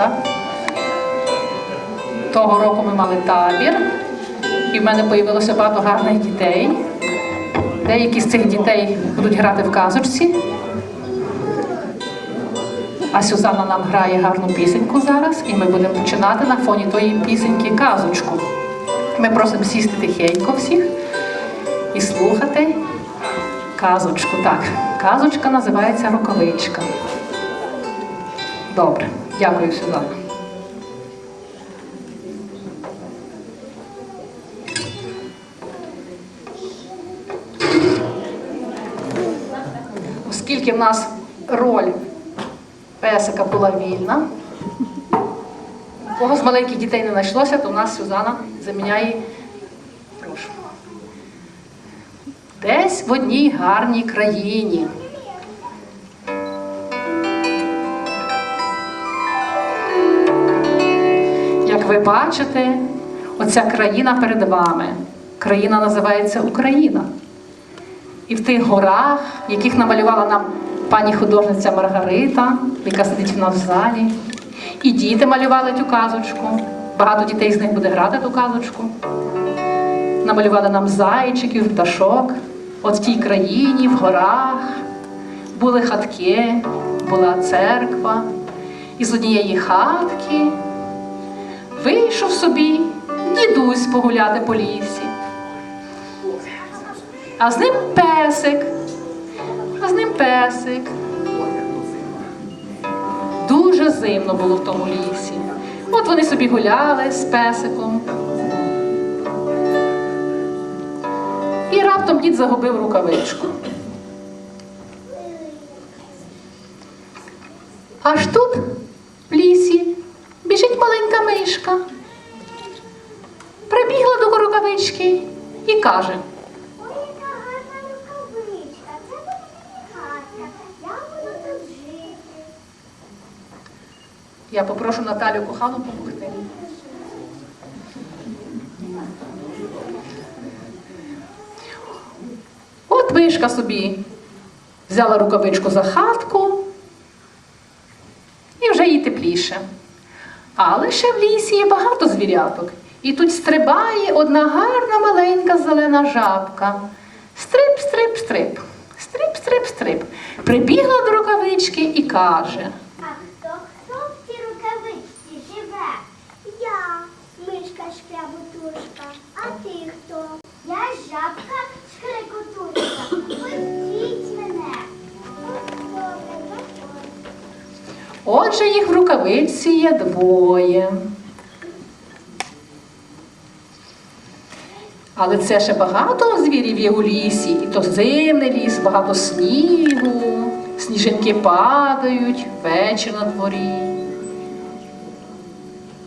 так? Того року ми мали табір, і в мене з'явилося багато гарних дітей. Деякі з цих дітей будуть грати в казочці. А Сюзанна нам грає гарну пісеньку зараз, і ми будемо починати на фоні тої пісеньки казочку. Ми просимо сісти тихенько всіх і слухати казочку. Так, казочка називається Рукавичка. Добре, дякую, Сюзанна. Оскільки в нас роль песика була вільна, кого з маленьких дітей не знайшлося, то в нас Сюзанна заміняє. Прошу. Десь в одній гарній країні. Ви бачите, оця країна перед вами. Країна називається Україна. І в тих горах, яких намалювала нам пані художниця Маргарита, яка сидить в нас в залі. І діти малювали цю казочку. Багато дітей з них буде грати ту казочку. Намалювали нам зайчиків, пташок. От в тій країні, в горах, були хатки, була церква. І з однієї хатки вийшов собі дідусь погуляти по лісі. А з ним песик. А з ним песик. Дуже зимно було в тому лісі. От вони собі гуляли з песиком. І раптом дід загубив рукавичку. Аж тут, в лісі, біжить маленька мишка. Прибігла до рукавички і каже. Я попрошу Наталю Кохану допомогти. От мишка собі взяла рукавичку за хатку і вже їй тепліше. Але ще в лісі є багато звіряток. І тут стрибає одна гарна маленька зелена жабка. Стрип, стрип, стрип, стрип, стрип, стрип. Прибігла до рукавички і каже. Отже, їх в рукавичці є двоє. Але це ще багато звірів є у лісі, і то зимний ліс, багато снігу, сніжинки падають, вечір на дворі.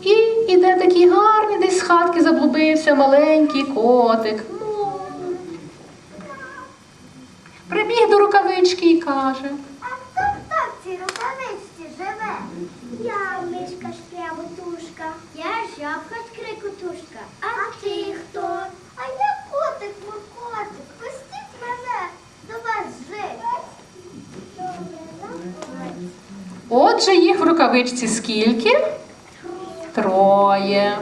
І іде такий гарний, десь з хатки заблудився маленький котик. Прибіг до рукавички і каже. А хто в цій рукавичці живе? Я мишка шкрябутушка. Я жабка шкрикотушка. А, ти хто? А я котик котик. Пустіть мене до вас жити. Отже, їх в рукавичці скільки? Троє.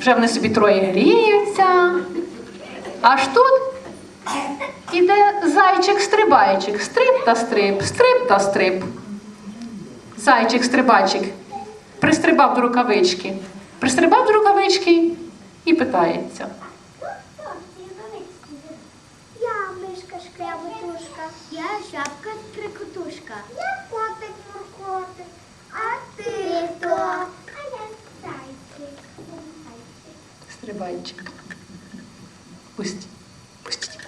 Вже вони собі троє гріються. Аж тут іде зайчик-стрибайчик. Стрип та стрип, стрип та стрип. Зайчик-стрибайчик пристрибав до рукавички. Пристрибав до рукавички і питається. Я мишка шкрябутушка. Я жабка шкрикотушка. Я котик муркотик. А ти хто? А я зайчик. Стрибайчик. Пусть. Пустіть.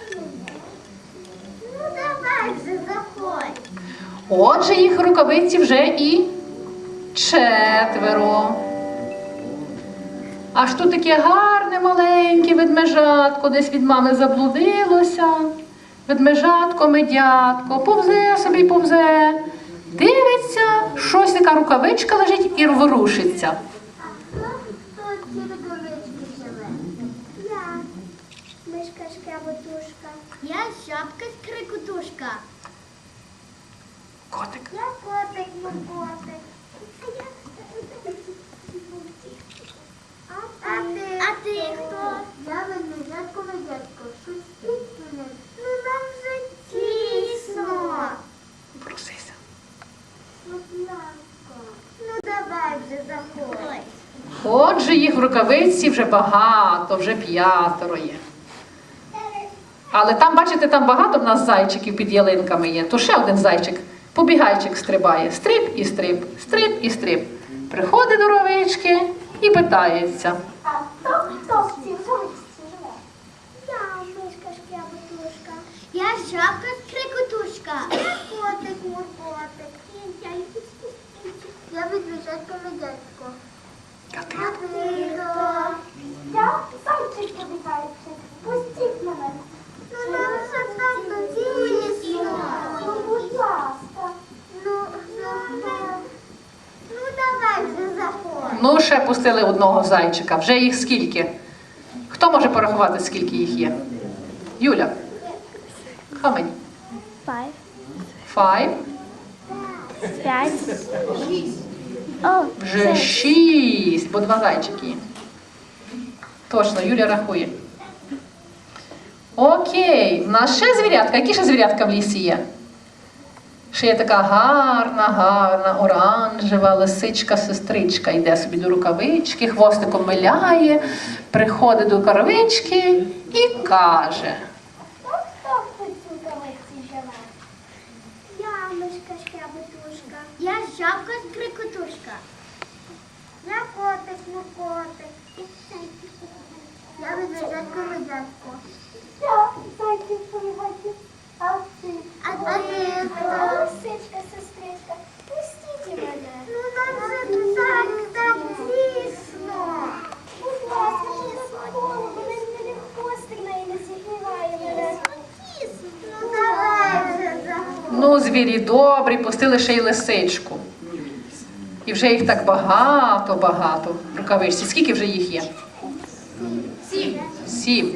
Ну давай же заходь. Отже, їх рукавиці вже і четверо. Аж тут таке гарне маленьке ведмежатко десь від мами заблудилося. Ведмежатко, медятко, повзе собі повзе. Дивиться, щось така рукавичка лежить і ворушиться. Я жабка скрикотушка. Котик. Я котик, мой котик. А ти? А ти хто? Я ведмежатко ведятко. Пустіть мене. Ну нам вже тісно. Просися. Ну давай вже заходь. Отже, їх в рукавиці вже багато, вже п'ятеро є. Але там, бачите, там багато в нас зайчиків під ялинками є. То ще один зайчик, побігайчик стрибає. Стрип і стрип, стрип і стрип. Приходить до ровички і питається. А хто хто в цій вулиці живе? Я мишка шкрябатушка. Я жабка скрикотушка. Я котик муркотик. Я ведмежатко медятко. А ти? А ти хто? Я зайчик побігайчик. Пустіть мене. Ну нам вже так тісно. Ну, будь ласка. Ну, ну, ну давай вже заходь. Пустили одного зайчика. Вже їх скільки? Хто може порахувати, скільки їх є? Юля. How many? Five, Five. пять. О, Вже шість, бо два зайчики є. Точно, Юля рахує. Окей, в нас ще звірятка. Які ще звірятка в лісі є? Ще є така гарна, гарна, оранжева лисичка-сестричка. Йде собі до рукавички, хвостиком миляє, приходить до рукавички і каже. Я жабка скрикотушка. Я котик муркотик. Я ведмежатко медятко. Я зайчик помігайчик. А ти? Хто? Лисичка, сестричка. Пустіть мене. Ну нам же так, так тісно. Будь ласка, не хвостик не зігріває мене. Ну давай вже заходь. Ну, звірі добрі, пустили ще й лисичку. І вже їх так багато, багато в рукавичці. Скільки вже їх є? Сім. Сім.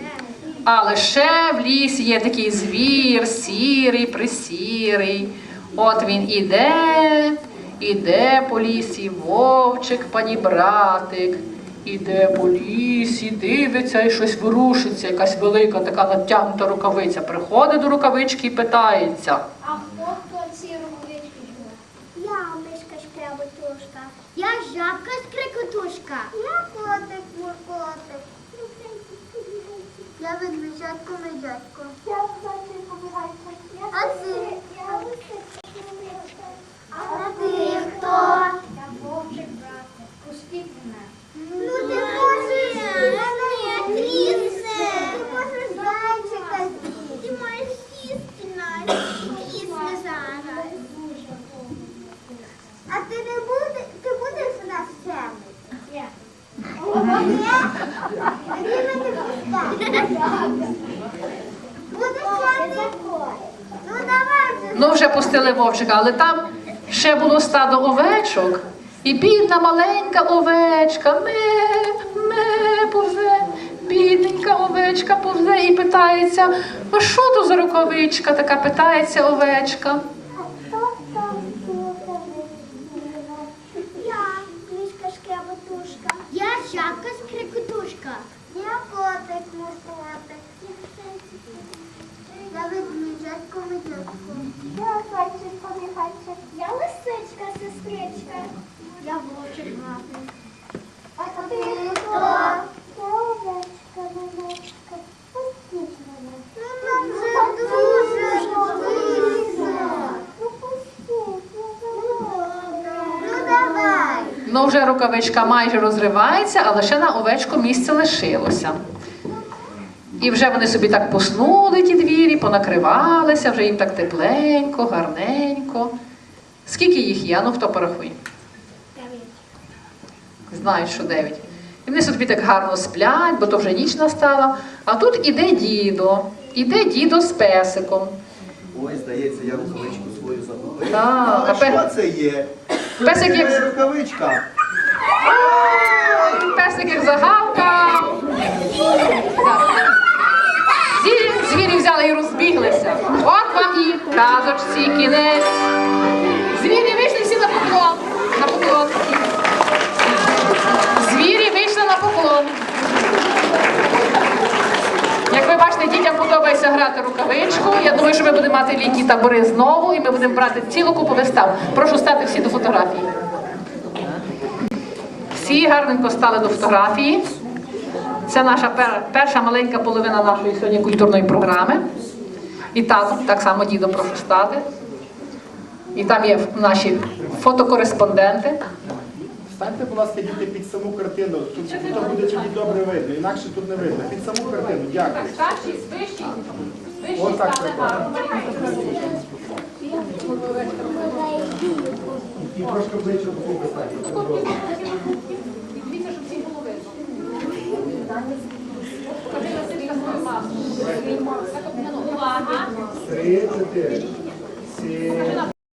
Але лише в лісі є такий звір, сірий, присірий. От він іде, іде по лісі вовчик, пані братик. Іде по лісі, дивиться і щось ворушиться, якась велика така натягнута рукавиця. Приходить до рукавички і питається. А хто хто ці рукавички живе? Я мишка шкрябатушка. Я жабка скрикотушка. Я котик муркотик. Я ведмежатко медятко. Я зайчик побігайчик. А ти? Я А ти хто? Я вовчик братик. Пустіть мене. Ну ти можеш мене трісне. Ти можеш зайчика з'їсти. Ти можеш сісти на трісне зараз. А ти не будеш, ти будеш у нас чемний? Ні. Ні? Тоді ми не пускаємо. Будеш чемний? Ну давай вже. Пустили вовчика, але там ще було стадо овечок. І бідна маленька овечка, ме, ме, повзе, бідненька овечка повзе і питається, а що то за рукавичка? Така питається овечка. Я мишка шкрябатушка. Я жабка скрикотушка. Я котик муркотик. Я ведмежатко медятко. Я зайчик побігайчик. Я лисичка сестричка. Я вовчик братик. А ти хто? Я овечка мамочка. Пустіть мене. Ну нам вже дуже тісно. Ну пустіть, ну давай. Ну, вже рукавичка майже розривається, але ще на овечку місце лишилося. І вже вони собі так поснули ті двірі, понакривалися, вже їм так тепленько, гарненько. Скільки їх є? Ну хто порахує? Дев'ять. Знають, що дев'ять. І вони собі так гарно сплять, бо то вже ніч настала. А тут іде дідо, іде дідо з песиком. Ой, здається, я рукавичку свою загубив. Так, Але а пе- що це є? Песик Це як, рукавичка. песик як загавкав. Так взяли і розбіглися. От вам і казочці кінець. Звірі вийшли всі на поклон. На поклон. Звірі вийшли на поклон. Як ви бачите, дітям подобається грати рукавичку. Я думаю, що ми будемо мати літні табори знову і ми будемо брати цілу купу вистав. Прошу стати всі до фотографії. Всі гарненько стали до фотографії. Це наша перша маленька половина нашої сьогодні культурної програми. І тату, так само дідо, прошу стати. І там є наші фотокореспонденти. Станьте, будь ласка, діти під саму картину. Тут, тут буде тоді добре видно, інакше тут не видно. Під саму картину, дякую. Старші, вищі, вищі Ось так треба. І трошки ближче до куби станьте. Дивіться, щоб всі було видно. Покажи Василька свою маску. Увага! Три, чотири. Сім.